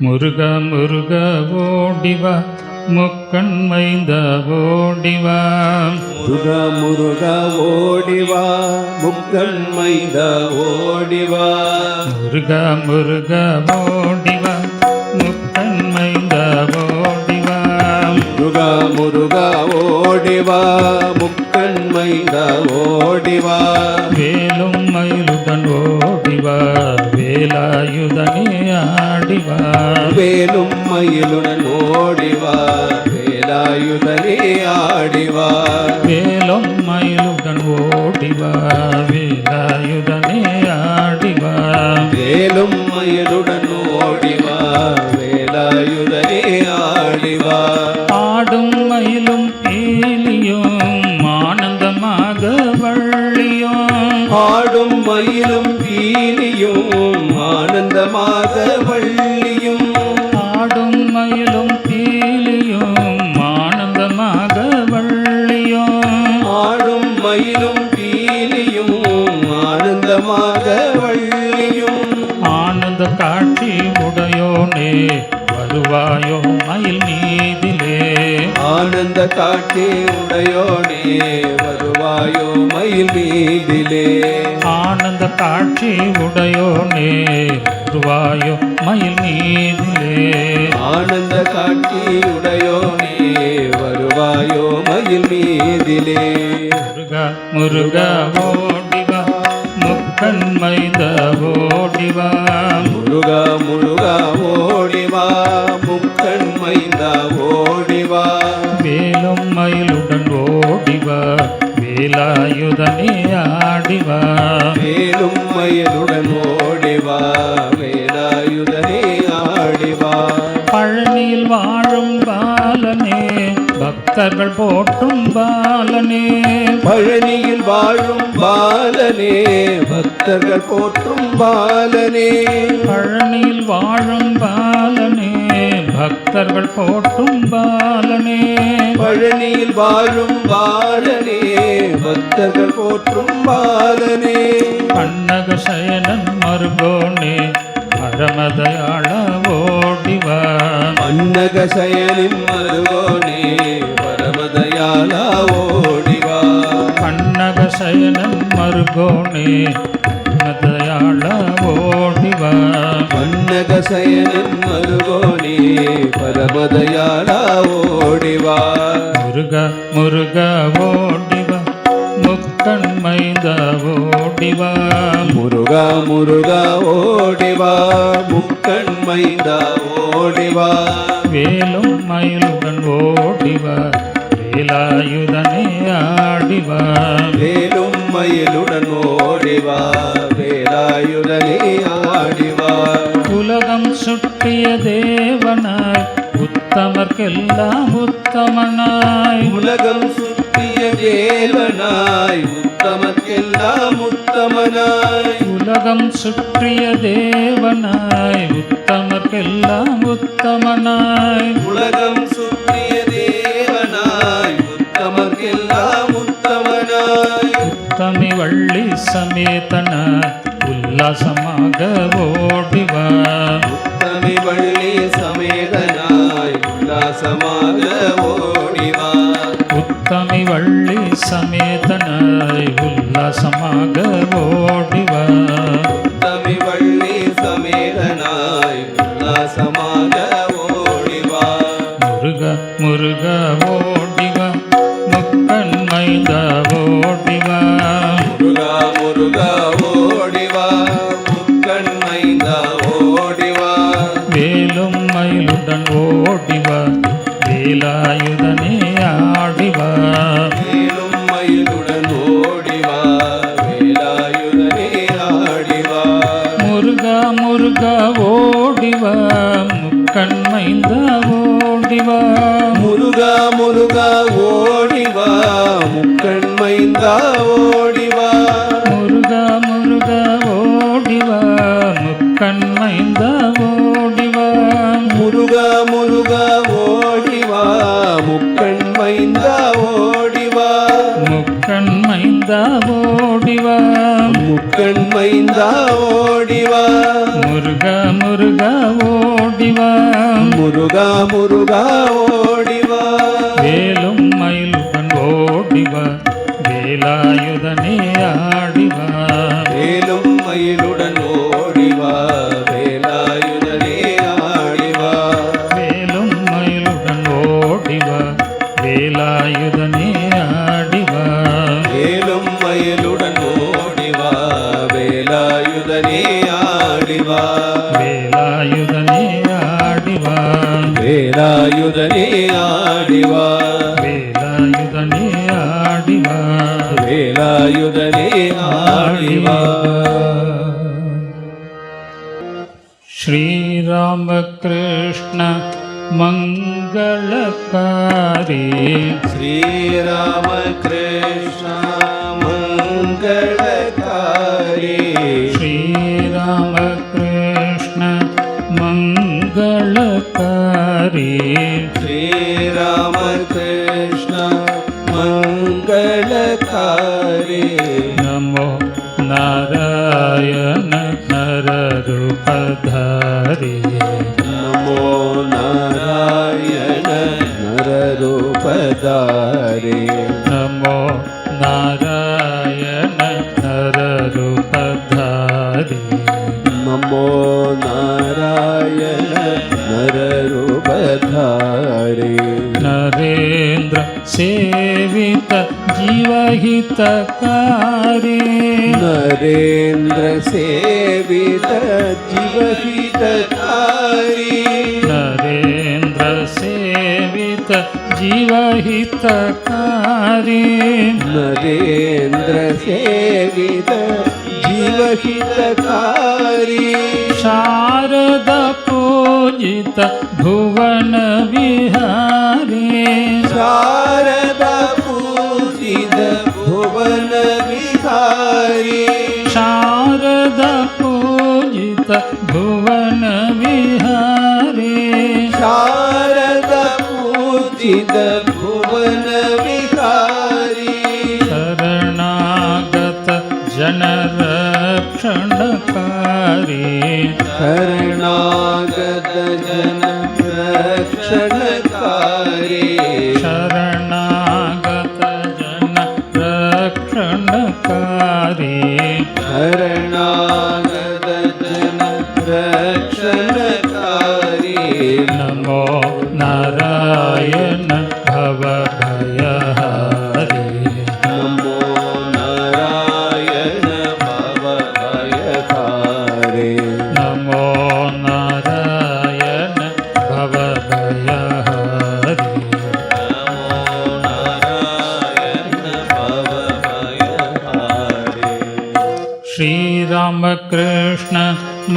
முருக முருக ஓடிவா. முக்கண் மைந்த ஓடிவா. முருக முருக ஓடிவா. முக்கண் மைந்த ஓடிவா. முருக முருக ஓடிவா. முக்கண் மைந்த ஓடிவா. முருக முருக ஓடிவா. முக்கண் மைந்த ஓடிவா. வேலும் மயிலுடன் ஓடிவா வேலாயுதனே ஆடிவார் வேலும் மயிலுடன் ஓடிவார் காட்சி உடையோனே வருவாயோ மயில் மீதிலே. ஆனந்த காட்சி உடையோனே வருவாயோ மயில் மீதிலே. ஆனந்த காட்சி உடையோனே வருவாயோ மயில் மீதிலே. முருகா முருகா ஓடிவா முக்கண் மைந்த ஓடிவா. முருகா முருகா ஓடிவா முக்கண் மைந்தா வேலாயுதனே ஆடிவா. மேலும் மயிலுடன் ஓடிவா வேலாயுதனே ஆடிவா. பழனியில் வாழும் பாலனே பக்தர்கள் போற்றும் பாலனே. பழனியில் வாழும் பாலனே பக்தர்கள் போற்றும் பாலனே. பழனியில் வாழும் பாலனே. பக்தர்கள் போற்றும் பாலனே. பழனியில் வாழும் பாலனே பக்தர்கள் போற்றும் பாலனே. பன்னக சயனன் மருகோனே பரமதயாள ஓடிவா அன்னக செயலின் மருகோனே பரமதயாலா ஓடிவா பன்னக சயனன் மருகோனே பரமதயாள ஓடிவா அன்னக செயலின் மருகோனே பரமதயாலா ஓடிவா முருக முருக ஓடிவா முக்கண் மைந்த ஓடிவா. முருகா முருகா ஓடிவா முக்கண் மைந்தா ஓடிவா. வேலும் மயிலுடன் ஓடிவா வேலாயுதனே ஆடிவா. வேலும் மயிலுடன் ஓடிவா. வேலாயுதனே ஆடிவா உலகம் சுட்டிய தேவனாய் உத்தமர்க்கெல்லாம் உத்தமனாய். உலகம் சுற்றிய தேவனாய் உத்தமக்கெல்லாம் உத்தமனாய். உலகம் சுற்றிய தேவனாய் உத்தமர்க்கெல்லாம் உத்தமனாய். உலகம் சுற்றிய தேவனாய் உத்தமக்கெல்லாம் உத்தமனாய். உத்தமி வள்ளி சமேதன உல்லாசமாக ஓடிவா. உத்தமி வள்ளி சமேதனாய் உல்லாசமாக ஓடிவா. உத்தமி வள்ளி சமேதனாய் உல்லாசமாக ஓடிவா முக்கண் மைந்த ஓடிவா. முருகா முருகா ஓடிவா. முக்கண் மைந்தா ஓடிவா. முருகா முருகா ஓடிவா. முக்கண் மைந்த ஓடிவா. முருகா முருகா ஓடிவா. முக்கண் மைந்தா ஓடிவா. முக்கண் மைந்த ஓடிவா. முக்கண் மைந்தா ஓடிவா. முருகா முருகா ஓடிவா. முருகா முருகா ஓடிவா. வேலும் மயிலுடன் ஓடிவா. வேலாயுதனே ஆடிவா. வேலும் மயிலுடன் ஓடிவா. வேலாயுதனே ஆடிவா. வேலும் மயிலுடன் ஓடிவா. வேலாயுதனே युदने ಆಡಿವ वेलायुदने ಆಡಿವ वेलायुदने ಆಡಿವ श्रीरामकृष्ण मङ्गलकारी श्रीरामकृष्ण मङ्गलकारे। नमो नारायण नरेन्द्र सेवित जीवहितकारी नरेन्द्र सेवित जीवहितकारी नरेन्द्र सेवित जीवहितकारी नरेन्द्र सेवित जीवहितकारी शारद पूजित भुवन विहारी શારદા પૂજિત ભુવન વિહારી શારદા પૂજિત ભુવન વિહારી શારદા પૂજિત ભુવન વિહારી શરણાગત જન રક્ષણકારી શરણાગત Öyle.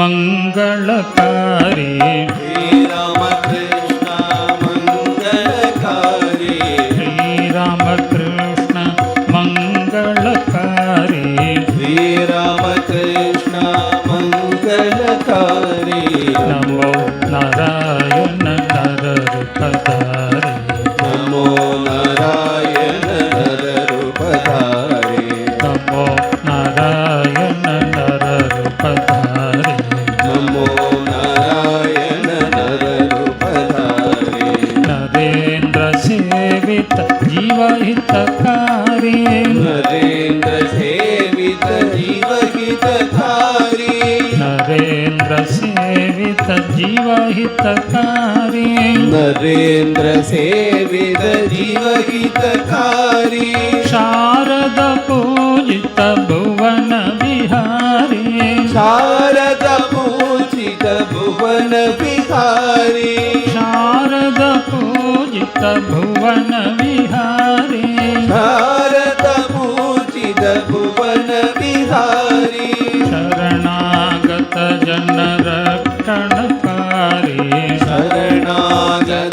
मङ्गलकारी श्रीरामकृष्ण मङ्गलकारि श्रीरामकृष्ण मङ्गलकारी श्रीरामकृष्ण मङ्गलकारि नमो नारायण नररूपधारी नमो नारायण जीवहितकारी। नरेन्द्र सेवित जीवहितकारी। शारद पूजित भुवन विहारी शारद पूजित भुवन विहारी शारद पूजित भुवन विहारी शारद पूजित भुवन विहारी शरणागत जन रक्षणकारी Sharana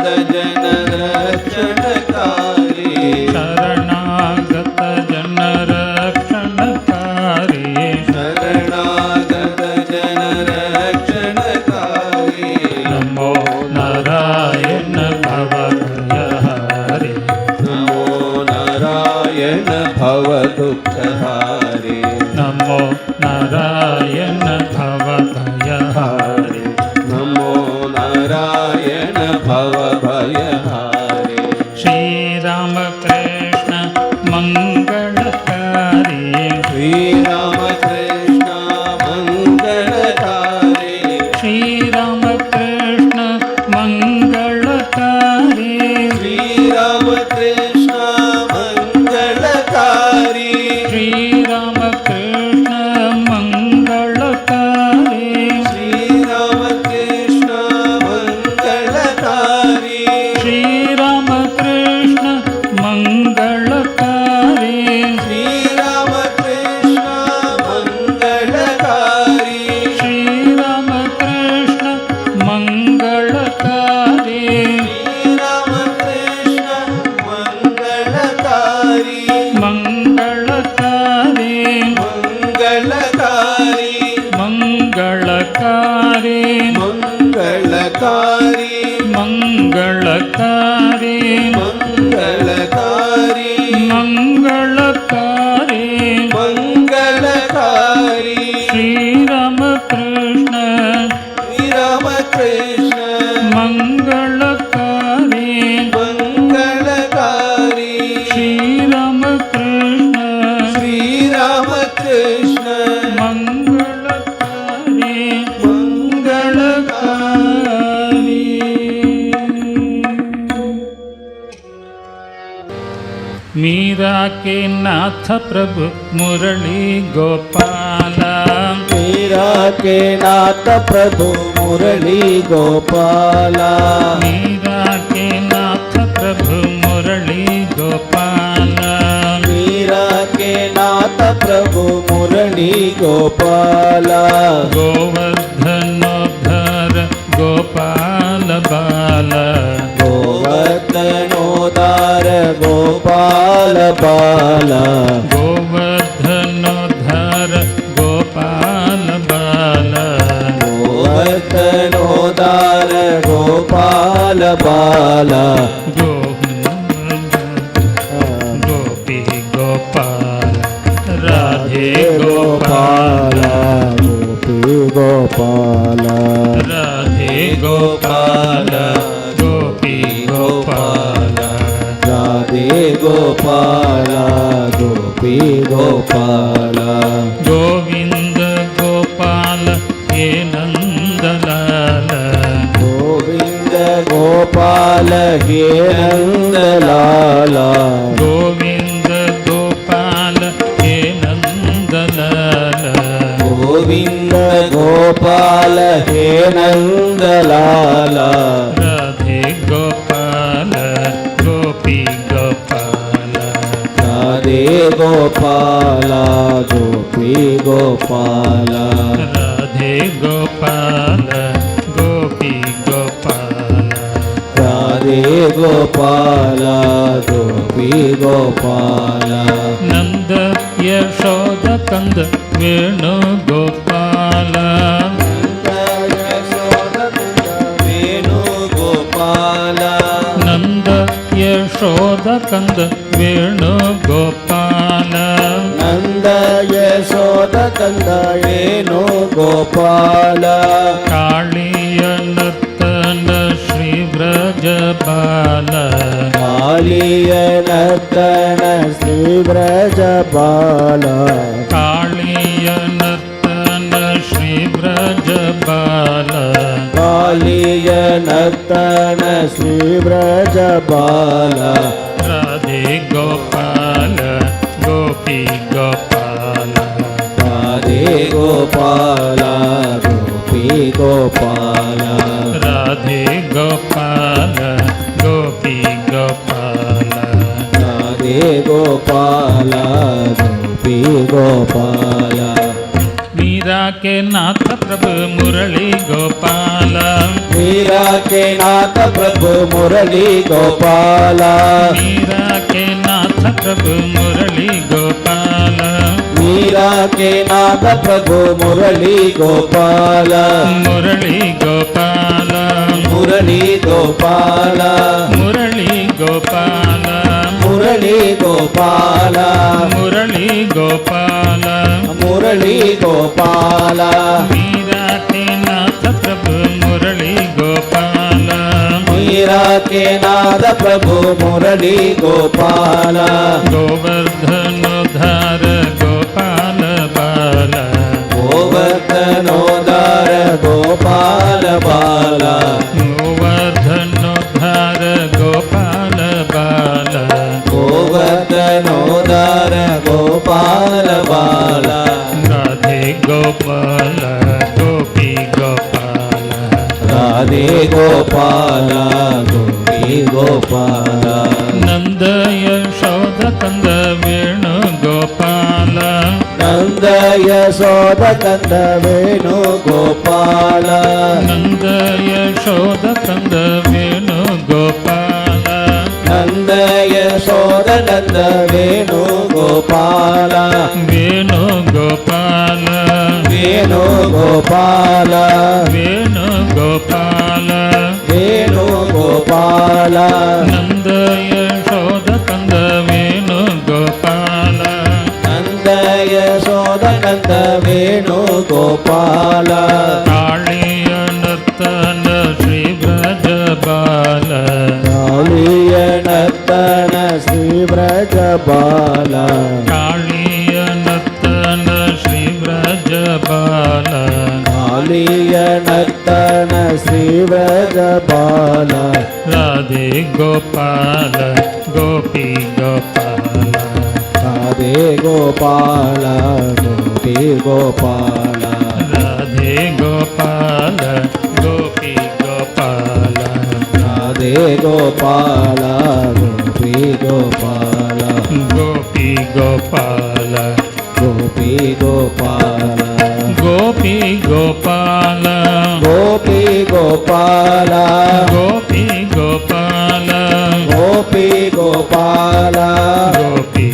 राम Amen. नाथ प्रभु मुरली गोपाल। मीरा के नाथ प्रभु मुरली गोपाला। मीरा के नाथ प्रभु मुरली गोपाल। मीरा के नाथ प्रभु मुरली गोपाला। गोवर्धनोद्धर गोपाल बाल। गोवर्धनोदार गोपाल बाला गोवर्धनोद्धर गोपाल बाल गोवर्धनोदार गोपाल बाला गोपी गोपाल राधे गोपाल गोपाला ಹರೇ ಗೋಪಾಲ ಗೋಪಿ ಗೋಪಾಲ ನಂದ ಯಶೋದ ಕಂದ ವೇಣು ಗೋಪಾಲ ವೇಣು ಗೋಪಾಲ ನಂದ ಯಶೋದ ಕಂದ ವೇಣು ಗೋಪಾಲ ನಂದ ಯಶೋ ತಂದಳೇನು ಗೋಪಾಲ ಕಾಳಿಯನತ್ತನ ಶ್ರೀ ವ್ರಜಪಾಲ ಕಾಳಿಯನತ್ತನ ಶ್ರೀ ವ್ರಜಪಾಲ ಕಾಳಿಯನತ್ತನ ಶ್ರೀ ವ್ರಜಪಾಲ ಕಾಳಿಯನತ್ತನ ಶ್ರೀ ವ್ರಜಪಾಲ ರಾಧೆ ಗೋಪಾಲ गोपाल गोपी गोपाल। राधे गोपाल गोपी गोपाल। राधे गोपाल गोपी गोपाल। मीरा के नाथ प्रभु मुरली गोपाल। मीरा के नाथ प्रभु मुरली गोपाल। मीरा के नाथ प्रभु मुरली गोपाल मीरा के नाथ प्रभु मुरली गोपाल। मुरली गोपाल। मुरली गोपाल। मुरली गोपाल। मुरली गोपाल। मुरली गोपाल। मुरली गोपाल। मीरा के नाथ प्रभु मुरली गोपाल। मीरा के नाथ प्रभु मुरली गोपाल। गोवर्धनोद्धार ಬಾಲ ಗೋವರ್ಧನೋದ್ಧಾರ ಗೋಪಾಲ ಬಾಲ ಗೋವರ್ಧನೋದ್ಧಾರ ಗೋಪಾಲ ಬಾಲ ರಾಧೆ ಗೋಪಾಲ ಗೋಪಿ ಗೋಪಾಲ ರಾಧೆ ಗೋಪಾಲ ಗೋಪಿ ಗೋಪಾಲ ನಂದಯ ಶೋಧ ತಂದ ವೇಣು ಗೋಪಾಲ ನಂದಯ ಶೋಧ ತಂದ ವೇಣು ಗೋಪಾಲ ನಂದ ಯಶೋಧ ತಂದ ವೇಣು ಗೋಪಾಲ ನಂದ ಯಶೋಧ ನಂದ ವೇಣು ಗೋಪಾಲ ವೇಣು ಗೋಪಾಲ ವೇಣು ಗೋಪಾಲ ವೇಣು ಗೋಪಾಲ ವೇಣು ಗೋಪಾಲ ನಂದ ಯಶೋಧ ತಂದ ವೇಣು ಗೋಪಾಲ ನಂದ ಯಶೋಧ ನಂದ ವೇಣು ಗೋಪಾಲ ಬ್ರಜ ಬಾಲ ಕಾಳಿಯ ನರ್ತನ ಶ್ರೀ ಬ್ರಜ ಬಾಲ ಕಾಳಿಯ ನರ್ತನ ಶ್ರೀ ಬ್ರಜ ಬಾಲ ರಾಧೆ ಗೋಪಾಲ ಗೋಪಿ ಗೋಪಾಲ ರಾಧೆ ಗೋಪಾಲ ಗೋಪಿ ಗೋಪಾಲ ರಾಧೆ ಗೋಪಾಲ ಗೋಪಿ ಗೋಪಾಲ ರಾಧೆ ಗೋಪಾಲ गोपाल गोपी गोपाल गोपी गोपाल गोपी गोपाल गोपी गोपाल गोपी गोपाल गोपी गोपाल गोपी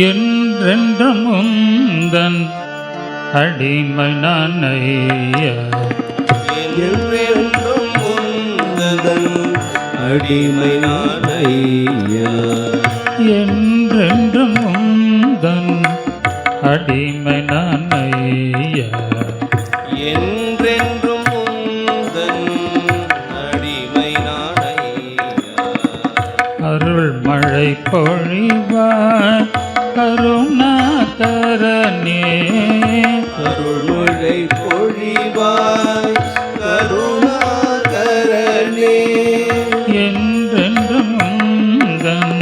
என்றென்றும் உந்தன் அடிமை நான் என்றென்றும் உந்தன் அடிமை நான் என்றென்றும் உந்தன் அடிமை நான் ஐயா கருணாகரனே என்றென்றும் உந்தன்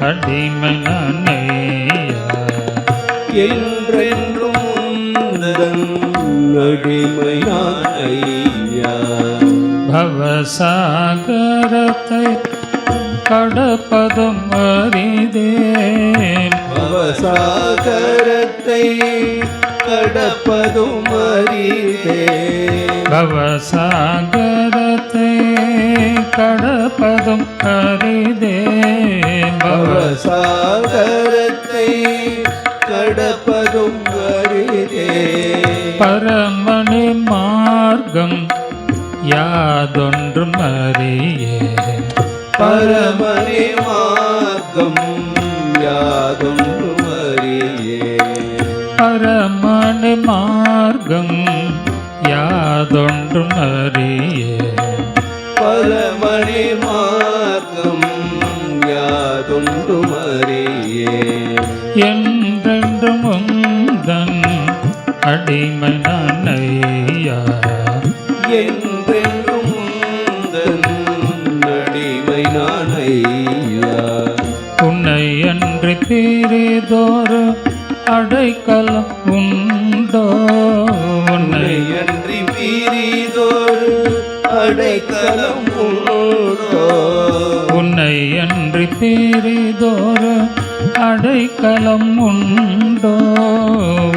அடிமை என்றென்றும் உந்தன் அடிமை நான் ஐயா பவசாகரத்தை கடப்பதும் அறிதேன் பவசாகரத்தை கடப்பதும் அறிதே பவசாகரத்தை அறிதேன் பவ பவசாகரத்தை கடப்பதும் அறிதே பரமணி மார்க்கம் யாதொன்றும் அறியேன் பரமனே மார்க்கம் யாதும் அறியே. பரமணி மார்க்கம் யாதொன்றும் அறியேன் பரமணி என்றென்றும் உந்தன் அடிமை நான் ஐயா என்றென்றும் உந்தன் அடிமை நான் ஐயா உன்னை அன்றி பிரிதோறு அடைக்கலம் உண்டோ? உன்னை அன்றி பீரிதோடு அடைக்கலம் உண்டோ? உன்னை அன்றி பிரிதோறு அடைக்கலம் உண்டோ?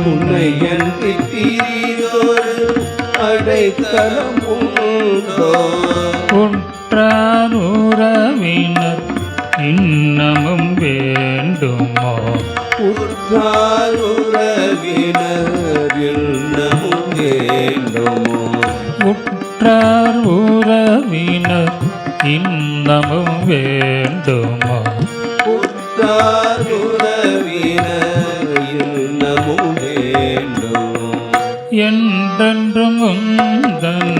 உன்னையன் தித்திரீதோர் அடைக்கலம் உண்டோ? குற்றாரூரவினர் இன்னமும் வேண்டுமோ? குற்றாரூரவினர் இன்னமும் வேண்டுமோ? குற்றாரூரவினர் இன்னமும் வேண்டுமோ? என்றென்றும் உந்தன்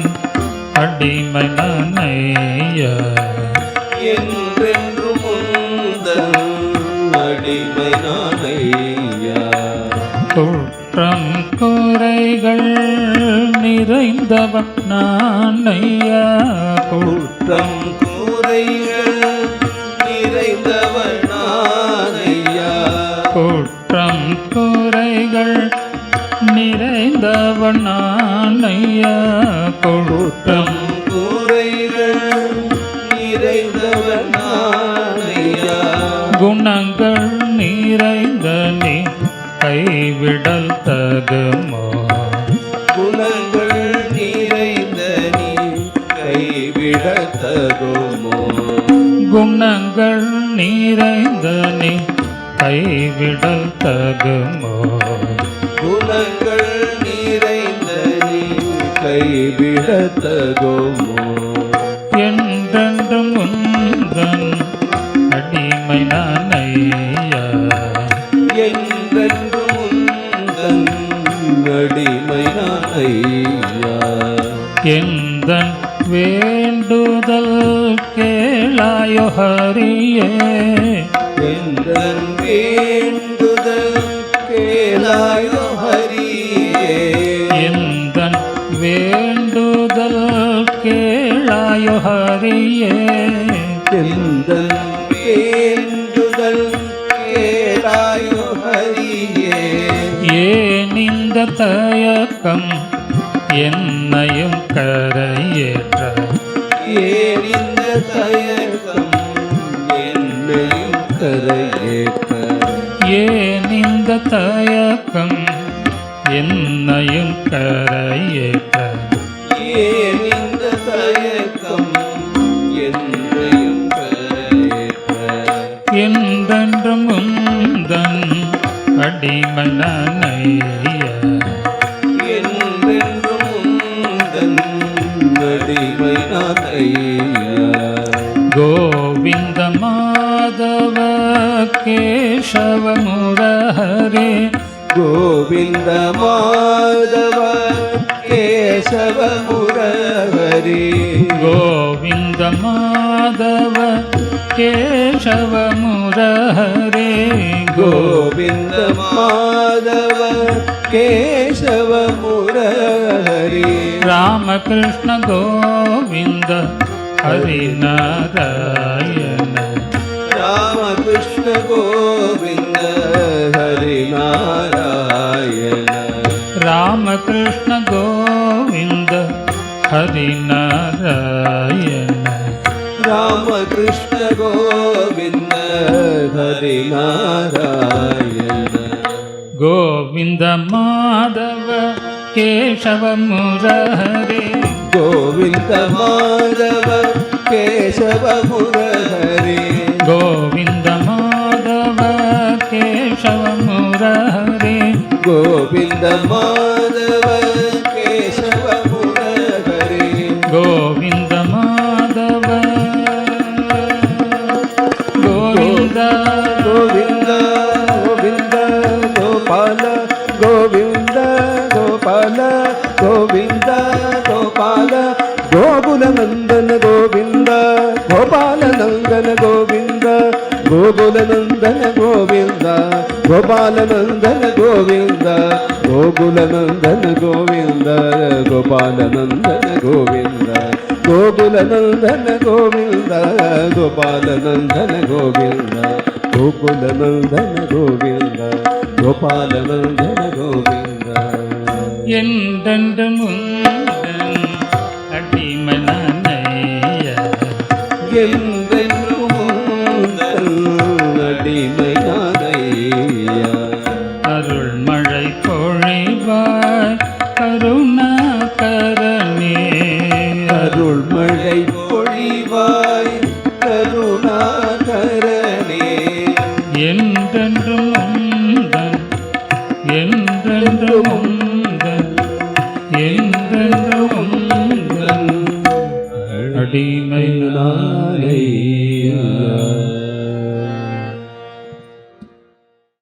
அடிமை நனையா என்றென்றும் உந்தன் அடிமை நானையா குற்றம் குறைகள் நிறைந்தவன் நான் ஐயா குற்றம் கூரைகள் குறைகள் நிறைந்தவன் நான் ஐயா. குற்றம் குற்றம் கூரைகள் நிறைந்தவன் நானையா குணங்கள் நிறைந்த நீ கைவிடல் தகுமோ? குணங்கள் நிறைந்த நீ கைவிட தகுமோ? குணங்கள் நிறைந்த நீ கைவிடல் தகுமோ? குணங்கள் நிறைந்த நீ கைவிட தகுமோ என்றென்றும் உந்தன் அடிமை நானையா? என்றென்றும் உந்தன் அடிமை நான் ஐயா எந்தன் வேண்டுதல் கேளாயோ ஹரியே? எந்தன் வேண்டுதல் தயக்கம் என்னையும் கரையேற்ற. ஏன் இந்த தயக்கம் என்னையும் கரையேற்ற? ஏன் இந்த தயக்கம் என்னையும் கரையேற்ற? ஏன் இந்த தயக்கம் என்னையும் கரையேற்ற? என்றென்றும் உந்தன் அடிமை கேசவ முரஹரே கோவிந்த மாதவ கேசவ முரஹரி கோவிந்த மாதவ கேசவ முரஹரே கோ கோவிந்த மாதவ கேசவ முரஹரி ராமகிருஷ்ண கோவிந்த कृष्ण गोविन्द हरिनारायण रामकृष्ण गोविन्द हरिनारायण रामकृष्ण गोविन्द हरिनारायण गोविन्द माधव केशव मुरहरे। गोविन्द माधव केशव मुरहरे। गोविन्द माधव केशव मुरहरे गोविन्द माधव ഗോപാലനന്ദന ഗോവിന്ദ ഗോകുലനന്ദന ഗോവിന്ദ ഗോപാലനന്ദന ഗോവിന്ദ ഗോകുലനന്ദന ഗോവിന്ദ ഗോപാലനന്ദന ഗോവിന്ദ ഗോകുലനന്ദന ഗോവിന്ദ ഗോപാലനന്ദന ഗോവിന്ദ. എന്തെങ്കിലും